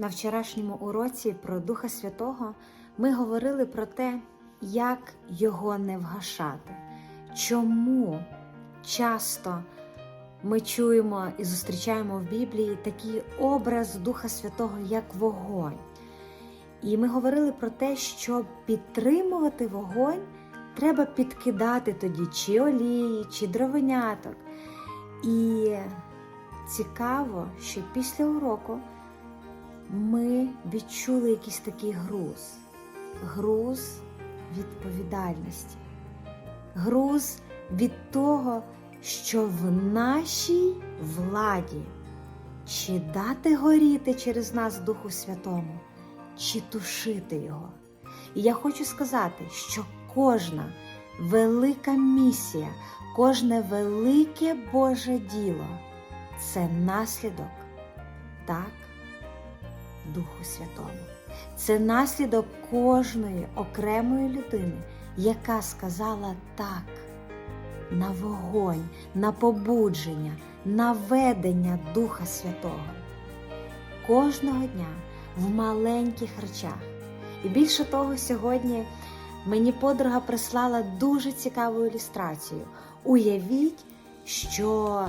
На вчорашньому уроці про Духа Святого ми говорили про те, як його не вгашати. Чому часто ми чуємо і зустрічаємо в Біблії такий образ Духа Святого, як вогонь. І ми говорили про те, щоб підтримувати вогонь, треба підкидати тоді чи олії, чи дровеняток. І цікаво, що після уроку ми відчули якийсь такий груз, груз відповідальності, груз від того, що в нашій владі чи дати горіти через нас Духу Святому, чи тушити його. І я хочу сказати, що кожна велика місія, кожне велике Боже діло це наслідок так Духу Святому. Це наслідок кожної окремої людини, яка сказала так на вогонь, на побудження, на ведення Духа Святого. Кожного дня в маленьких речах. І більше того, сьогодні мені подруга прислала дуже цікаву ілюстрацію. Уявіть, що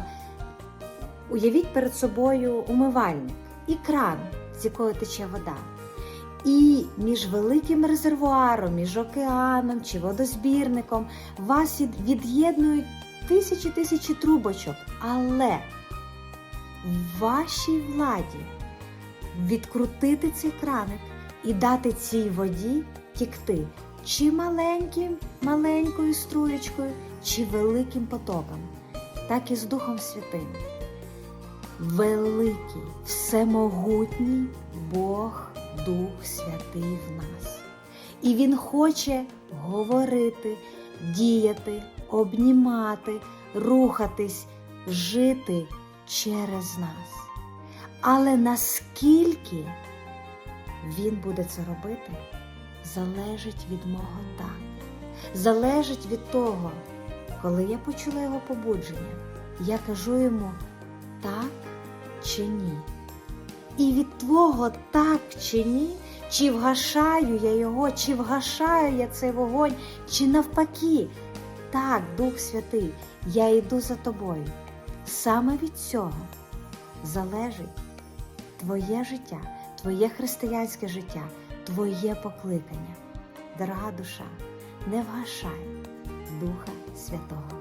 уявіть перед собою умивальник і кран, з якого тече вода. І між великим резервуаром, між океаном чи водозбірником вас від'єднують тисячі тисячі трубочок, але в вашій владі відкрутити цей краник і дати цій воді тікти чи маленьким, маленькою струєчкою, чи великим потоком, так і з Духом Святим. Великий, всемогутній Бог, Дух Святий в нас. І Він хоче говорити, діяти, обнімати, рухатись, жити через нас. Але наскільки він буде це робити, залежить від мого так. Залежить від того, коли я почула його побудження, я кажу йому так чи ні. І від твого так чи ні, чи вгашаю я його, чи вгашаю я цей вогонь, чи навпаки, так, Дух Святий, я йду за тобою. Саме від цього залежить твоє життя, твоє християнське життя, твоє покликання. Дорога душа, не вгашай Духа Святого.